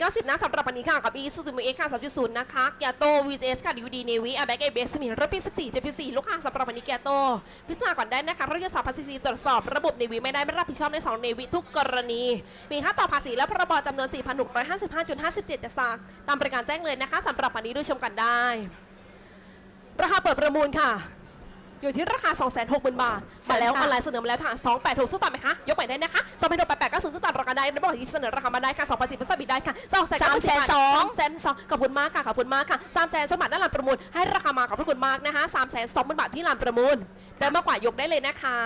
90 นะสำหรับวันนี้ค่ะ กับ e s u z u m u x ค่ะ3.0 นะคะเกียโต VJS ค่ะ UD Navy a b a c ABS มีรถปี14 JP4 ลูกค้าสำหรับวันนี้เกียโต พิจารณาก่อนได้นะคะรถยนต์สอบภาษีตรวจสอบระบบ Navy ไม่ได้ไม่รับผิดชอบใน2 Navy ทุกกรณี มีค่าต่อภาษีและพรบจำนวน 4,655.57จะสากตามบริการแจ้งเลยนะคะสำหรับวันนี้ดูชมกันได้ ราคาเปิดประมูลค่ะ อยู่ที่ราคา 260,000 บาทเชิญมาแล้วอค่ะ อนไลน์เสนอมาแล้วค่ะ286สู้ต่อไหมคะ ยกใหม่ได้นะคะ28688ก็ซื้อสู้ต่อราคาได้แล้วบอกอีกเสนอราคามาได้ค่ะ2 0 0 0บิดได้ค่ะ2แสนสามแสนสองแสนสองขอบคุณมากค่ะ ขอบคุณมากค่ะ3แสนสมัครด้านหลังประมูล ให้ราคามาขอบพระคุณมากนะคะ3แสน2 0,000บาทที่ลานประมูลได้มากกว่ายกได้เลยนะคะ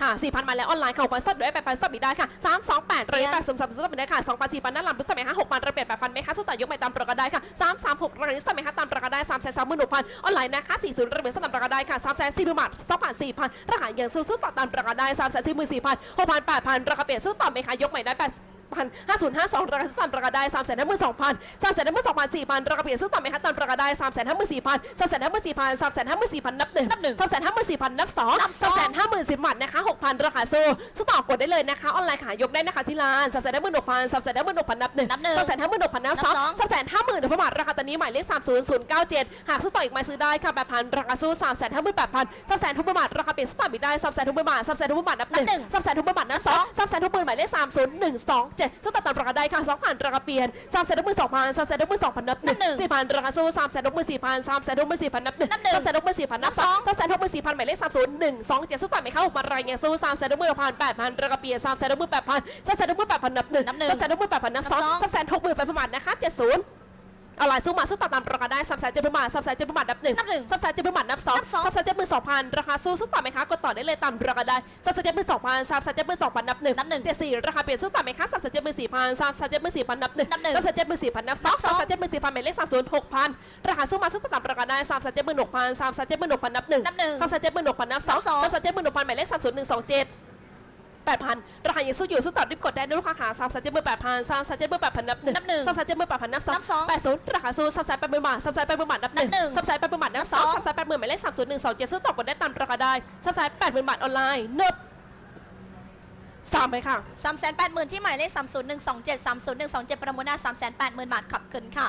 ค่ะ4,000มาแล้วออนไลน์ค่ะ6,000ซับด้วย8,000ซับอีกได้ค่ะ3 2 8ระยะ8 3 3ซับอีกได้ค่ะ2,000 4,000ด้านหลังเป็นสมัยค่ะ6,000ระเบียบ8,000ไหมคะสแตนยกใหม่ตามประกาศได้ค่ะ3 3 6ระยะสมัยค่ะตามประกาศได้3 3 6 0 0 0ออนไลน์นะคะ40ระเบียบสตามประกาศได้ค่ะ3 4 0 0 0บาท2,000 4,000ราคาอย่างซื้อซื้อต่อตามประกาศได้3 4 4 0 0 6,000 8,000ราคาเปลี่ยนซื้อต่อไหมคะยกใหม่ได้8 พันห้าศูนย์ห้าสองราคาซื้อตามประกาศได้สามแสนห้าหมื่นสองพันสามแสนห้าหมื่นสองพันสี่พันราคาเปลี่ยนซื้อต่อไหมคะตามประกาศได้สามแสนห้าหมื่นสี่พันสามแสนห้าหมื่นสี่พันสามแสนห้าหมื่นสี่พันนับหนึ่งนับหนึ่งสามแสนห้าหมื่นสี่พันนับสองนับสสาอมงแสนห้าหมื่นสิบบาทนะคะหกพันราคาสู้ซื้อต่อกดได้เลยนะคะออนไลน์ขายยกได้นะคะที่ร้านสามแสนห้าหมื่นหกพันสามแสนห้าหมื่นหกพันนับหนึ่งนับหนึ่งสามแสนห้าหมื่นหกพันนับสองนับสองสามแสนห้าหมื่นบาทราคาตอนนี้หมายเลขสามศูนย์ศูนย์เก้าเจ็ดหากซื้อต่ออีกหมายซื้อได้ค่ะแปดพันราคาสู้สามแสนห้าหมื่นแปดพันสามแสนทุกบาทราคาเปลี่ยนซื้อต่ออีกได้สามแสนทุกบาทสามแสนทุกบาทนับหนึ่งนับหนึ่งสามแสนทุกบาทนับสองสามแสนทุกหมื่นหมายเลขสามศูนย์หนึ่งสองเจ็ดซื้อต่อตามราคาได้ค่ะสองพันราคาเปลี่ยนสามแสนทุกหมื่นสองพันสามแสนทุกหมื่นสองพันนับหนึ่งนับหนึ่งสี่พันราคาสู้สามแสนทุกหมื่นสี่พันสามแสนทุกหมื่นสี่พันนับหนึ่งนับหนึ่งสามแสนทุกหมื่นสี่พันนับสองสามแสนทุกหมื่นสี่พันหมายเลขสามศูนย์หนึ่งสองเจ็ดซื้อต่อไหมคะหกพันรายเงี้ยสู้สามแสนทุกหมื่นพันแปดพันราคาเปลี่ยนสามแสนทุกหมื่นแปดพันสามแสนทุกหมื่นแปดพันนับหนึ่งนับหนึ่งสามแสนทุกหมื่นแปดพันนับสองนับสองสามแสนหกหมื่นแปดพันบาทนะคะเจ็ดศูนย์เอาล่ะซื้อมาซื้อต่อตามราคาได้สามแสนเจ็ดพันบาทสามแสนเจ็ดพันบาทนับหนึ่งนับหนึ่งสามแสนเจ็ดพันบาทนับสองนับสองสามแสนเจ็ดหมื่นสองพันราคาสู้ซื้อต่อไหมคะกดต่อได้เลยตามราคาได้สามแสนเจ็ดหมื่นสองพันสามแสนเจ็ดหมื่นสองพันนับหนึ่งนับหนึ่งเจ็ดสี่ราคาเปลี่ยนซื้อต่อไหมคะสามแสนเจ็ดหมื่นสี่พันสามแสนเจ็ดหมื่นสี่พันนับหนึ่งนับหนึ่งสามแสนเจ็ดหมื่นสี่พันนับสองนับสสาอมงแสนเจ็ดหมื่นสี่พันหมายเลขสามศูนย์หกพันราคาสู้มาซื้อต่อตามราคาได้สามแสนเจ็ดหมื่นหกพันสามแสนเจ็ดหมื่นหกพันนับหนึ่งนับหนึ่งสามแสนเจ็ดหมื่นหกพันนับสองนับสองสามแสนเจ็ดหมื่นหกพันหมายเลขสามศูนย์หนึ่งสองเจ็ด แปดพันราคายังสู้อยู่สู้ต่อรีบกดได้นะลูกค้าขาสามสามเจ็ดหมื่นแปดพันสามสามเจ็ดหมื่นแปดพันนับหนึ่งนับหนึ่งสามสามเจ็ดหมื่นแปดพันนับสองนับสองแปดศูนย์ราคาสู้สามสามแปดหมื่นบาทสามสามแปดหมื่นบาทนับหนึ่งนับหนึ่งสามสามแปดหมื่นบาทนับสองนับสองสามสามแปดหมื่นหมายเลขสามศูนย์หนึ่งสองเจ็ดสู้ต่อกดได้ตามราคาได้สามสามแปดหมื่นบาทออนไลน์เนิบสามไปค่ะสามแสนแปดหมื่นที่หมายเลขสามศูนย์หนึ่งสองเจ็ดสามศูนย์หนึ่งสองเจ็ดประมูลหน้าสามแสนแปดหมื่นบาทขับขึ้นค่ะ